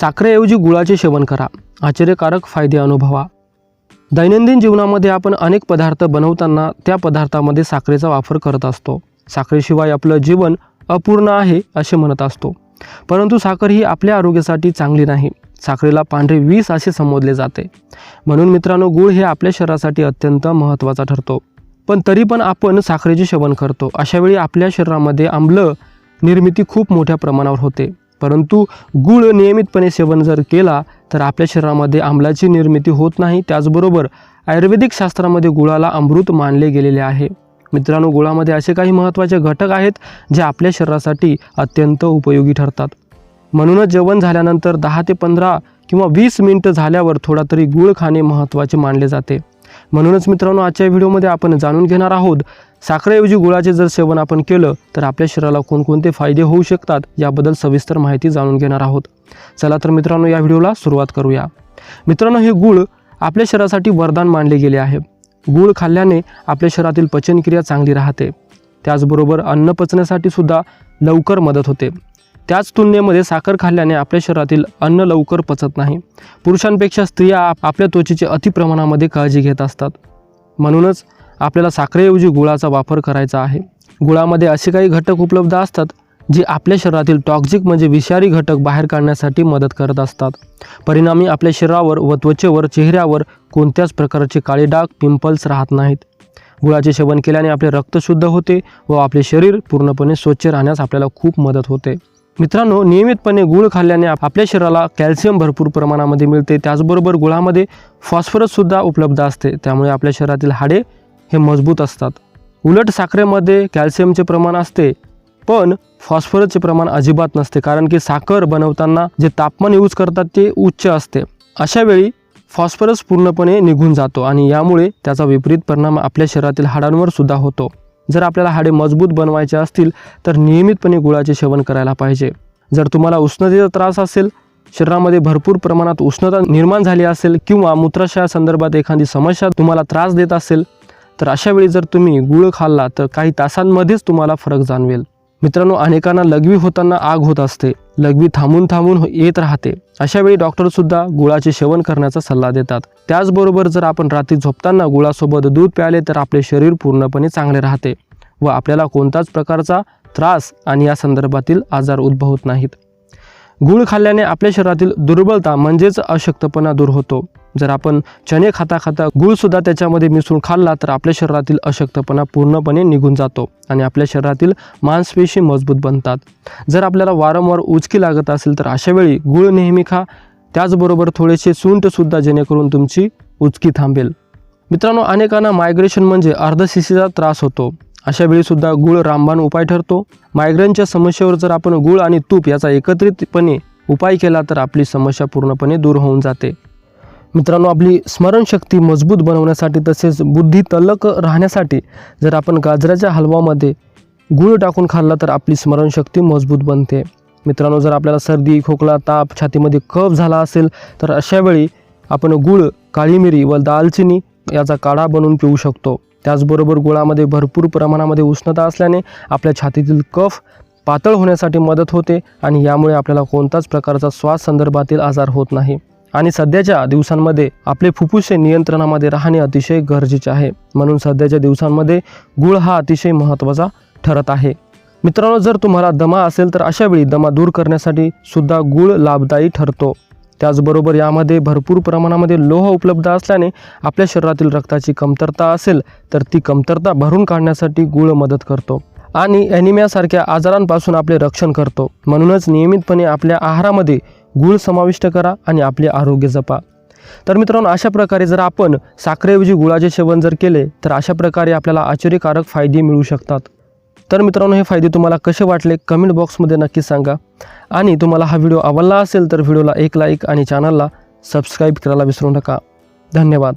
साखरेऐवजी गुळाचे सेवन करा. आश्चर्यकारक फायदे अनुभवा. दैनंदिन जीवनामध्ये आपण अनेक पदार्थ बनवताना त्या पदार्थामध्ये साखरेचा वापर करत असतो. साखरेशिवाय आपलं जीवन अपूर्ण आहे असे म्हणत असतो. परंतु साखर ही आपल्या आरोग्यासाठी चांगली नाही. साखरेला पांढरे वीस असे संबोधले जाते. म्हणून मित्रांनो गुळ हे आपल्या शरीरासाठी अत्यंत महत्त्वाचा ठरतो. पण तरी पण आपण साखरेचे सेवन करतो. अशावेळी आपल्या शरीरामध्ये आम्ल निर्मिती खूप मोठ्या प्रमाणावर होते. परंतु गुळ नियमितपणे सेवन जर केला तर आपल्या शरीरामध्ये आम्लाची निर्मिती होत नाही. त्याचबरोबर आयुर्वेदिक शास्त्रामध्ये गुळाला अमृत मानले गेलेले आहे. मित्रांनो गुळामध्ये असे काही महत्त्वाचे घटक आहेत जे आपल्या शरीरासाठी अत्यंत उपयोगी ठरतात. म्हणूनच जेवण झाल्यानंतर दहा ते पंधरा किंवा वीस मिनटं झाल्यावर थोडा तरी गुळ खाणे महत्त्वाचे मानले जाते. म्हणूनच मित्रांनो आजच्या व्हिडिओमध्ये आपण जाणून घेणार आहोत साखरेऐवजी गुळाचे जर सेवन आपण केलं तर आपल्या शरीराला कोणकोणते फायदे होऊ शकतात याबद्दल सविस्तर माहिती जाणून घेणार आहोत. चला तर मित्रांनो या व्हिडिओला सुरुवात करूया. मित्रांनो हे गुळ आपल्या शरीरासाठी वरदान मानले गेले आहे. गूळ खाल्ल्याने आपल्या शरीरातील पचनक्रिया चांगली राहते. त्याचबरोबर अन्न पचण्यासाठी सुद्धा लवकर मदत होते. त्याच तुलनेमध्ये साखर खाल्ल्याने आपल्या शरीरातील अन्न लवकर पचत नाही. पुरुषांपेक्षा स्त्रिया आप- आपल्या त्वचेची अतिप्रमाणामध्ये काळजी घेत असतात. म्हणूनच आपल्याला साखरेऐवजी गुळाचा वापर करायचा आहे. गुळामध्ये असे काही घटक उपलब्ध असतात जे आपल्या शरीरातील टॉक्झिक म्हणजे विषारी घटक बाहेर काढण्यासाठी मदत करत असतात. परिणामी आपल्या शरीरावर व त्वचेवर चेहऱ्यावर कोणत्याच प्रकारचे काळे डाग पिंपल्स राहत नाहीत. गुळाचे सेवन केल्याने आपले रक्त शुद्ध होते व आपले शरीर पूर्णपणे स्वच्छ राहण्यास आपल्याला खूप मदत होते. मित्रांनो नियमितपणे गुळ खाल्ल्याने आपल्या शरीराला कॅल्शियम भरपूर प्रमाणामध्ये मिळते. त्याचबरोबर गुळामध्ये फॉस्फरससुद्धा उपलब्ध असते. त्यामुळे आपल्या शरीरातील हाडे हे मजबूत असतात. उलट साखरेमध्ये कॅल्शियमचे प्रमाण असते पण फॉस्फरसचे प्रमाण अजिबात नसते कारण की साखर बनवताना जे तापमान यूज करतात ते उच्च असते. अशा वेळी फॉस्फरस पूर्णपणे निघून जातो आणि यामुळे त्याचा विपरीत परिणाम आपल्या शरीरातील हाडांवर सुद्धा होतो. जर आपल्याला हाडे मजबूत बनवायचे असतील तर नियमितपणे गुळाचे सेवन करायला पाहिजे. जर तुम्हाला उष्णतेचा त्रास असेल शरीरामध्ये भरपूर प्रमाणात उष्णता निर्माण झाली असेल किंवा मूत्राशया संदर्भात एखादी समस्या तुम्हाला त्रास देत असेल तर अशा वेळी जर तुम्ही गुळ खाल्ला तर काही तासांमध्येच तुम्हाला फरक जाणवेल. मित्रांनो अनेकांना लघवी होताना आग होत असते. लघवी थांबून थांबून हो- येत राहते. अशा वेळी डॉक्टर सुद्धा गुळाचे सेवन करण्याचा सल्ला देतात. त्याचबरोबर जर आपण रात्री झोपताना गुळासोबत दूध प्याले तर आपले शरीर पूर्णपणे चांगले राहते व आपल्याला कोणताच प्रकारचा त्रास आणि या संदर्भातील आजार उद्भवत नाहीत. गुळ खाल्ल्याने आपल्या शरीरातील दुर्बलता म्हणजेच अशक्तपणा दूर होतो. जर आपण चणे खाता खाता गुळसुद्धा त्याच्यामध्ये मिसळून खाल्ला तर आपल्या शरीरातील अशक्तपणा पूर्णपणे निघून जातो आणि आपल्या शरीरातील मांसपेशी मजबूत बनतात. जर आपल्याला वारंवार उचकी लागत असेल तर अशावेळी गुळ नेहमी खा. त्याचबरोबर थोडेसे सुंठसुद्धा जेणेकरून तुमची उचकी थांबेल. मित्रांनो अनेकांना मायग्रेशन म्हणजे अर्धशिशीचा त्रास होतो. अशा वेळीसुद्धा गुळ रामबाण उपाय ठरतो. मायग्रेनच्या समस्येवर जर आपण गुळ आणि तूप याचा एकत्रितपणे उपाय केला तर आपली समस्या पूर्णपणे दूर होऊन जाते. मित्रांनो आपली स्मरणशक्ती मजबूत बनवण्यासाठी तसेच बुद्धी तल्लक राहण्यासाठी जर आपण गाजराच्या हलवामध्ये गूळ टाकून खाल्ला तर आपली स्मरणशक्ती मजबूत बनते. मित्रांनो जर आपल्याला सर्दी खोकला ताप छातीमध्ये कफ झाला असेल तर अशावेळी आपण गूळ काळी मिरी व दालचिनी याचा काढा बनवून पिऊ शकतो. त्याचबरोबर गुळामध्ये भरपूर प्रमाणामध्ये उष्णता असल्याने आपल्या छातीतील कफ पातळ होण्यासाठी मदत होते आणि यामुळे आपल्याला कोणताच प्रकारचा श्वास संदर्भातील आजार होत नाही. आणि सध्याच्या दिवसांमध्ये आपले फुफ्फुसे नियंत्रणामध्ये राहणे अतिशय गरजेचे आहे. म्हणून सध्याच्या दिवसांमध्ये गुळ हा अतिशय महत्त्वाचा ठरत आहे. मित्रांनो जर तुम्हाला दमा असेल तर अशावेळी दमा दूर करण्यासाठी सुद्धा गुळ लाभदायी ठरतो. त्याचबरोबर यामध्ये भरपूर प्रमाणामध्ये लोह उपलब्ध असल्याने आपल्या शरीरातील रक्ताची कमतरता असेल तर ती कमतरता भरून काढण्यासाठी गुळ मदत करतो आणि ॲनिमियासारख्या आजारांपासून आपले रक्षण करतो. म्हणूनच नियमितपणे आपल्या आहारामध्ये गुळ समाविष्ट करा आणि आपले आरोग्य जपा. तर मित्रांनो अशा प्रकारे जर आपण साखरेऐवजी गुळाचे सेवन जर केले तर अशा प्रकारे आपल्याला आश्चर्यकारक फायदे मिळू शकतात. तर मित्रांनो हे फायदे तुम्हाला कसे वाटले कमेंट बॉक्समध्ये नक्की सांगा. आणि तुम्हाला हा व्हिडिओ आवडला असेल तर व्हिडिओला एक लाईक आणि चॅनलला सबस्क्राईब करायला विसरू नका. धन्यवाद.